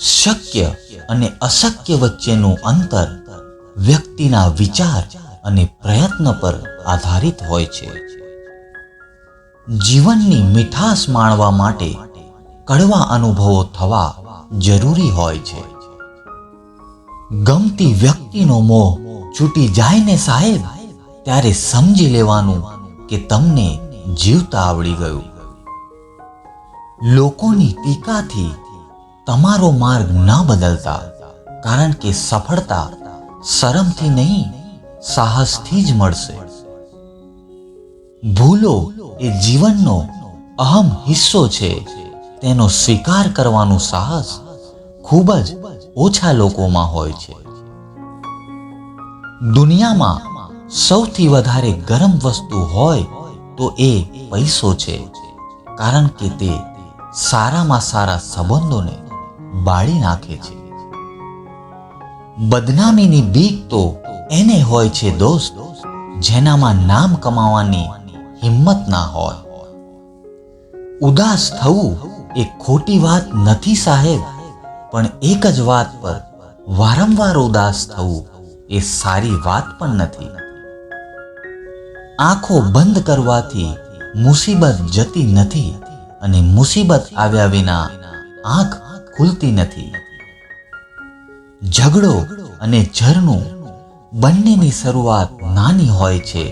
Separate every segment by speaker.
Speaker 1: શક્ય અને અશક્ય વચ્ચેનું અંતર વ્યક્તિના વિચાર અને પ્રયત્ન પર આધારિત હોય છે. જીવનની મીઠાશ માણવા માટે કડવા અનુભવો થવા જરૂરી હોય છે. ગમતી વ્યક્તિનો મોહ છૂટી જાય ને સાહેબ, ત્યારે સમજી લેવાનું કે તમને જીવતા આવડી ગયું. લોકોની ટીકાથી તમારો માર્ગ ન બદલતા, કારણ કે સફળતા શરમથી નહીં, સાહસથી જ મળશે. ભૂલો એ જીવનનો અહમ હિસ્સો છે. તેનો સ્વીકાર કરવાનું સાહસ ખૂબ જ ઓછા લોકોમાં હોય છે. દુનિયામાં સૌથી વધારે ગરમ વસ્તુ હોય તો એ પૈસો છે, કારણ કે તે સારામાં સારા સંબંધોને બાળી નાખે છે. બદનામીની બીક તો એને હોય છે દોસ્ત, જેનામાં નામ કમાવાની હિંમત ના હોય. ઉદાસ થવું એ ખોટી વાત નથી સાહેબ, પણ એક જ વાત પર વારંવાર ઉદાસ થવું એ સારી વાત પણ નથી. આંખો બંધ કરવાથી મુસીબત જતી નથી અને મુસીબત આવ્યા વિના આંખ ખુલતી નથી. ઝઘડો અને ઝરણું બંનેની શરૂઆત નાની હોય છે,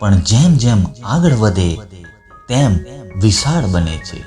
Speaker 1: પણ જેમ જેમ આગળ વધે, તેમ વિશાળ બને છે.